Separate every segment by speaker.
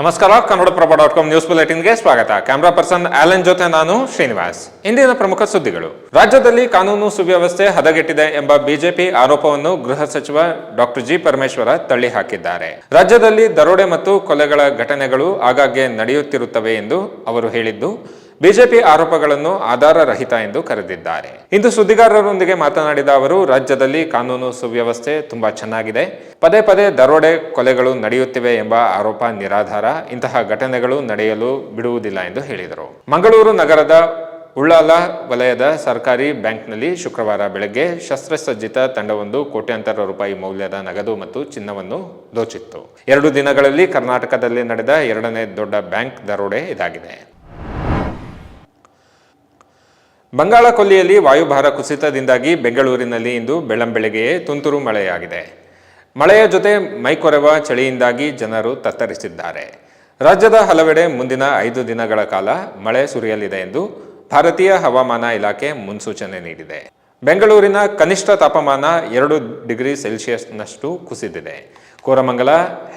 Speaker 1: ನಮಸ್ಕಾರ Kannadaprabha dot com news ಬುಲೆಟಿನ್ಗೆ ಸ್ವಾಗತ. ಕ್ಯಾಮರಾ ಪರ್ಸನ್ ಆಲನ್ ಜೊತೆ ನಾನು ಶ್ರೀನಿವಾಸ್. ಇಂದಿನ ಪ್ರಮುಖ ಸುದ್ದಿಗಳು. ರಾಜ್ಯದಲ್ಲಿ ಕಾನೂನು ಸುವ್ಯವಸ್ಥೆ ಹದಗೆಟ್ಟಿದೆ ಎಂಬ ಬಿಜೆಪಿ ಆರೋಪವನ್ನು ಗೃಹ ಸಚಿವ ಡಾಕ್ಟರ್ ಜಿ ಪರಮೇಶ್ವರ ತಳ್ಳಿ ಹಾಕಿದ್ದಾರೆ ರಾಜ್ಯದಲ್ಲಿ ದರೋಡೆ ಮತ್ತು ಕೊಲೆಗಳ ಘಟನೆಗಳು ಆಗಾಗ್ಗೆ ನಡೆಯುತ್ತಿರುತ್ತವೆ ಎಂದು ಅವರು ಹೇಳಿದ್ದು ಬಿಜೆಪಿ ಆರೋಪಗಳನ್ನು ಆಧಾರರಹಿತ ಎಂದು ಕರೆದಿದ್ದಾರೆ. ಇಂದು ಸುದ್ದಿಗಾರರೊಂದಿಗೆ ಮಾತನಾಡಿದ ಅವರು, ರಾಜ್ಯದಲ್ಲಿ ಕಾನೂನು ಸುವ್ಯವಸ್ಥೆ ತುಂಬಾ ಚೆನ್ನಾಗಿದೆ. ಪದೇ ಪದೇ ದರೋಡೆ ಕೊಲೆಗಳು ನಡೆಯುತ್ತಿವೆ ಎಂಬ ಆರೋಪ ನಿರಾಧಾರ. ಇಂತಹ ಘಟನೆಗಳು ನಡೆಯಲು ಬಿಡುವುದಿಲ್ಲ ಎಂದು ಹೇಳಿದರು. ಮಂಗಳೂರು ನಗರದ ಉಳ್ಳಾಲ ವಲಯದ ಸರ್ಕಾರಿ ಬ್ಯಾಂಕ್ನಲ್ಲಿ ಶುಕ್ರವಾರ ಬೆಳಗ್ಗೆ ಶಸ್ತ್ರಸಜ್ಜಿತ ತಂಡವೊಂದು ಕೋಟ್ಯಾಂತರ ರೂಪಾಯಿ ಮೌಲ್ಯದ ನಗದು ಮತ್ತು ಚಿನ್ನವನ್ನು ದೋಚಿತ್ತು. ಎರಡು ದಿನಗಳಲ್ಲಿ ಕರ್ನಾಟಕದಲ್ಲಿ ನಡೆದ ಎರಡನೇ ದೊಡ್ಡ ಬ್ಯಾಂಕ್ ದರೋಡೆ ಇದಾಗಿದೆ. ಬಂಗಾಳ ಕೊಲ್ಲಿಯಲ್ಲಿ ವಾಯುಭಾರ ಕುಸಿತದಿಂದಾಗಿ ಬೆಂಗಳೂರಿನಲ್ಲಿ ಇಂದು ಬೆಳ್ಳಂಬೆಳಗ್ಗೆಯೇ ತುಂತುರು ಮಳೆಯಾಗಿದೆ. ಮಳೆಯ ಜೊತೆ ಮೈಕೊರೆವ ಚಳಿಯಿಂದಾಗಿ ಜನರು ತತ್ತರಿಸಿದ್ದಾರೆ. ರಾಜ್ಯದ ಹಲವೆಡೆ ಮುಂದಿನ ಐದು ದಿನಗಳ ಕಾಲ ಮಳೆ ಸುರಿಯಲಿದೆ ಎಂದು ಭಾರತೀಯ ಹವಾಮಾನ ಇಲಾಖೆ ಮುನ್ಸೂಚನೆ ನೀಡಿದೆ. ಬೆಂಗಳೂರಿನ ಕನಿಷ್ಠ ತಾಪಮಾನ ಎರಡು ಡಿಗ್ರಿ ಸೆಲ್ಸಿಯಸ್ನಷ್ಟು ಕುಸಿದಿದೆ. ಕೋರಮಂಗಲ,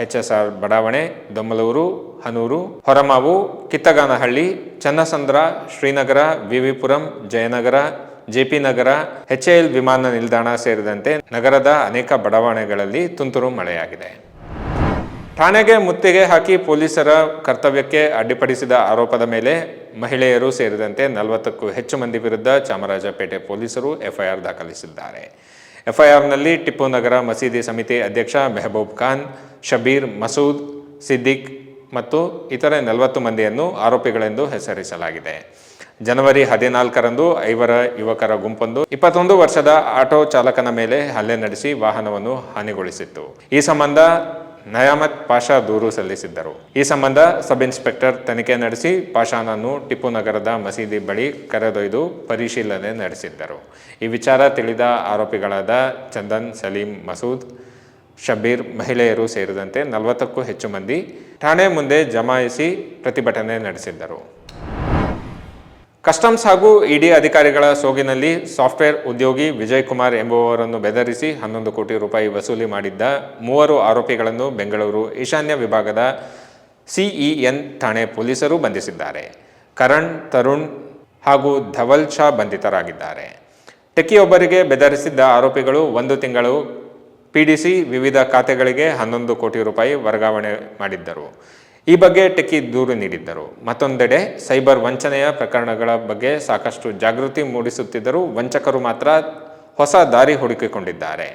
Speaker 1: ಎಚ್ ಎಸ್ ಆರ್ ಬಡಾವಣೆ, ದೊಮ್ಮಲೂರು, ಹನೂರು, ಹೊರಮಾವು, ಕಿತ್ತಗಾನಹಳ್ಳಿ, ಚನ್ನಸಂದ್ರ, ಶ್ರೀನಗರ, ವಿವಿಪುರಂ, ಜಯನಗರ ಜೆಪಿ ನಗರ ಎಚ್ಎಎಲ್ ವಿಮಾನ ನಿಲ್ದಾಣ ಸೇರಿದಂತೆ ನಗರದ ಅನೇಕ ಬಡಾವಣೆಗಳಲ್ಲಿ ತುಂತುರು ಮಳೆಯಾಗಿದೆ. ಠಾಣೆಗೆ ಮುತ್ತಿಗೆ ಹಾಕಿ ಪೊಲೀಸರ ಕರ್ತವ್ಯಕ್ಕೆ ಅಡ್ಡಿಪಡಿಸಿದ ಆರೋಪದ ಮೇಲೆ ಮಹಿಳೆಯರು ಸೇರಿದಂತೆ ನಲವತ್ತಕ್ಕೂ ಹೆಚ್ಚು ಮಂದಿ ವಿರುದ್ಧ ಚಾಮರಾಜಪೇಟೆ ಪೊಲೀಸರು ಎಫ್ಐಆರ್ ದಾಖಲಿಸಿದ್ದಾರೆ. ಎಫ್ಐಆರ್ನಲ್ಲಿ ಟಿಪ್ಪು ನಗರ ಮಸೀದಿ ಸಮಿತಿ ಅಧ್ಯಕ್ಷ ಮೆಹಬೂಬ್ ಖಾನ್, ಶಬೀರ್ ಮಸೂದ್, ಸಿದ್ದಿಕ್ ಮತ್ತು ಇತರೆ ನಲವತ್ತು ಮಂದಿಯನ್ನು ಆರೋಪಿಗಳೆಂದು ಹೆಸರಿಸಲಾಗಿದೆ. ಜನವರಿ ಹದಿನಾಲ್ಕರಂದು ಐವರ ಯುವಕರ ಗುಂಪೊಂದು ಇಪ್ಪತ್ತೊಂದು ವರ್ಷದ ಆಟೋ ಚಾಲಕನ ಮೇಲೆ ಹಲ್ಲೆ ನಡೆಸಿ ವಾಹನವನ್ನು ಹಾನಿಗೊಳಿಸಿತ್ತು. ಈ ಸಂಬಂಧ ನಯಾಮತ್ ಪಾಷಾ ದೂರು ಸಲ್ಲಿಸಿದ್ದರು. ಈ ಸಂಬಂಧ ಸಬ್ ಇನ್ಸ್ಪೆಕ್ಟರ್ ತನಿಖೆ ನಡೆಸಿ ಪಾಷಾನನ್ನು ಟಿಪ್ಪು ನಗರದ ಮಸೀದಿ ಬಳಿ ಕರೆದೊಯ್ದು ಪರಿಶೀಲನೆ ನಡೆಸಿದ್ದರು. ಈ ವಿಚಾರ ತಿಳಿದ ಆರೋಪಿಗಳಾದ ಚಂದನ್, ಸಲೀಂ, ಮಸೂದ್ ಶಬೀರ್ ಮಹಿಳೆಯರು ಸೇರಿದಂತೆ ನಲವತ್ತಕ್ಕೂ ಹೆಚ್ಚು ಮಂದಿ ಠಾಣೆ ಮುಂದೆ ಜಮಾಯಿಸಿ ಪ್ರತಿಭಟನೆ ನಡೆಸಿದ್ದರು. ಕಸ್ಟಮ್ಸ್ ಹಾಗೂ ಇಡಿ ಅಧಿಕಾರಿಗಳ ಸೋಗಿನಲ್ಲಿ ಸಾಫ್ಟ್ವೇರ್ ಉದ್ಯೋಗಿ ವಿಜಯ್ ಕುಮಾರ್ ಎಂಬುವವರನ್ನು ಬೆದರಿಸಿ ಹನ್ನೊಂದು ಕೋಟಿ ರೂಪಾಯಿ ವಸೂಲಿ ಮಾಡಿದ್ದ ಮೂವರು ಆರೋಪಿಗಳನ್ನು ಬೆಂಗಳೂರು ಈಶಾನ್ಯ ವಿಭಾಗದ ಸಿಇಎನ್ ಠಾಣೆ ಪೊಲೀಸರು ಬಂಧಿಸಿದ್ದಾರೆ. ಕರಣ್, ತರುಣ್ ಹಾಗೂ ಧವಲ್ ಶಾ ಬಂಧಿತರಾಗಿದ್ದಾರೆ. ಟೆಕ್ಕಿಯೊಬ್ಬರಿಗೆ ಬೆದರಿಸಿದ್ದ ಆರೋಪಿಗಳು ಒಂದು ತಿಂಗಳು ಪಿಡಿಸಿ ವಿವಿಧ ಖಾತೆಗಳಿಗೆ ಹನ್ನೊಂದು ಕೋಟಿ ರೂಪಾಯಿ ವರ್ಗಾವಣೆ ಮಾಡಿದ್ದರು. ಈ ಬಗ್ಗೆ ಟೆಕ್ಕಿ ದೂರು ನೀಡಿದ್ದರು. ಮತ್ತೊಂದೆಡೆ ಸೈಬರ್ ವಂಚನೆಯ ಪ್ರಕರಣಗಳ ಬಗ್ಗೆ ಸಾಕಷ್ಟು ಜಾಗೃತಿ ಮೂಡಿಸುತ್ತಿದ್ದರೂ ವಂಚಕರು ಮಾತ್ರ ಹೊಸ ದಾರಿ ಹುಡುಕಿಕೊಂಡಿದ್ದಾರೆ.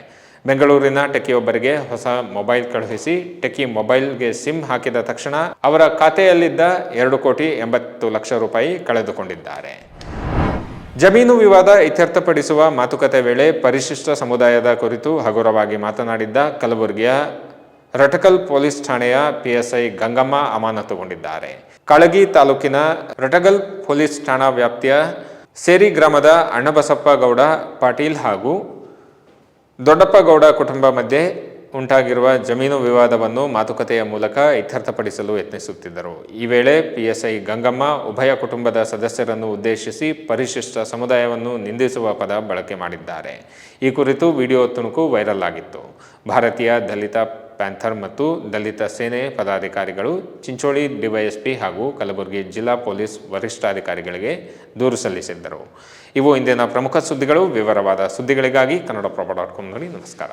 Speaker 1: ಬೆಂಗಳೂರಿನ ಟೆಕಿಯೊಬ್ಬರಿಗೆ ಹೊಸ ಮೊಬೈಲ್ ಕಳುಹಿಸಿ ಟೆಕ್ಕಿ ಮೊಬೈಲ್ಗೆ ಸಿಮ್ ಹಾಕಿದ ತಕ್ಷಣ ಅವರ ಖಾತೆಯಲ್ಲಿದ್ದ ಎರಡು ಕೋಟಿ ಎಂಬತ್ತು ಲಕ್ಷ ರೂಪಾಯಿ ಕಳೆದುಕೊಂಡಿದ್ದಾರೆ. ಜಮೀನು ವಿವಾದ ಇತ್ಯರ್ಥಪಡಿಸುವ ಮಾತುಕತೆ ವೇಳೆ ಪರಿಶಿಷ್ಟ ಸಮುದಾಯದ ಕುರಿತು ಹಗುರವಾಗಿ ಮಾತನಾಡಿದ್ದ ಕಲಬುರಗಿಯ ರಟಕಲ್ ಪೊಲೀಸ್ ಠಾಣೆಯ ಪಿಎಸ್ಐ ಗಂಗಮ್ಮ ಅಮಾನತುಗೊಂಡಿದ್ದಾರೆ. ಕಾಳಗಿ ತಾಲೂಕಿನ ರಟಗಲ್ ಪೊಲೀಸ್ ಠಾಣಾ ವ್ಯಾಪ್ತಿಯ ಸೇರಿ ಗ್ರಾಮದ ಅಣ್ಣಬಸಪ್ಪ ಗೌಡ, ಪಾಟೀಲ್ ಹಾಗೂ ದೊಡ್ಡಪ್ಪಗೌಡ ಕುಟುಂಬ ಮಧ್ಯೆ ಉಂಟಾಗಿರುವ ಜಮೀನು ವಿವಾದವನ್ನು ಮಾತುಕತೆಯ ಮೂಲಕ ಇತ್ಯರ್ಥಪಡಿಸಲು ಯತ್ನಿಸುತ್ತಿದ್ದರು. ಈ ವೇಳೆ ಪಿಎಸ್ಐ ಗಂಗಮ್ಮ ಉಭಯ ಕುಟುಂಬದ ಸದಸ್ಯರನ್ನು ಉದ್ದೇಶಿಸಿ ಪರಿಶಿಷ್ಟ ಸಮುದಾಯವನ್ನು ನಿಂದಿಸುವ ಪದ ಬಳಕೆ ಮಾಡಿದ್ದಾರೆ. ಈ ಕುರಿತು ವಿಡಿಯೋ ತುಣುಕು ವೈರಲ್ ಆಗಿತ್ತು. ಭಾರತೀಯ ದಲಿತ ಪ್ಯಾಂಥರ್ ಮತ್ತು ದಲಿತ ಸೇನೆ ಪದಾಧಿಕಾರಿಗಳು ಚಿಂಚೋಳಿ ಡಿವೈಎಸ್ಪಿ ಹಾಗೂ ಕಲಬುರಗಿ ಜಿಲ್ಲಾ ಪೊಲೀಸ್ ವರಿಷ್ಠಾಧಿಕಾರಿಗಳಿಗೆ ದೂರು ಸಲ್ಲಿಸಿದ್ದರು. ಇವು ಇಂದಿನ ಪ್ರಮುಖ ಸುದ್ದಿಗಳು. ವಿವರವಾದ ಸುದ್ದಿಗಳಿಗಾಗಿ ಕನ್ನಡಪ್ರಭ ಡಾಟ್ ಕಾಮ್ನಲ್ಲಿ ನಮಸ್ಕಾರ.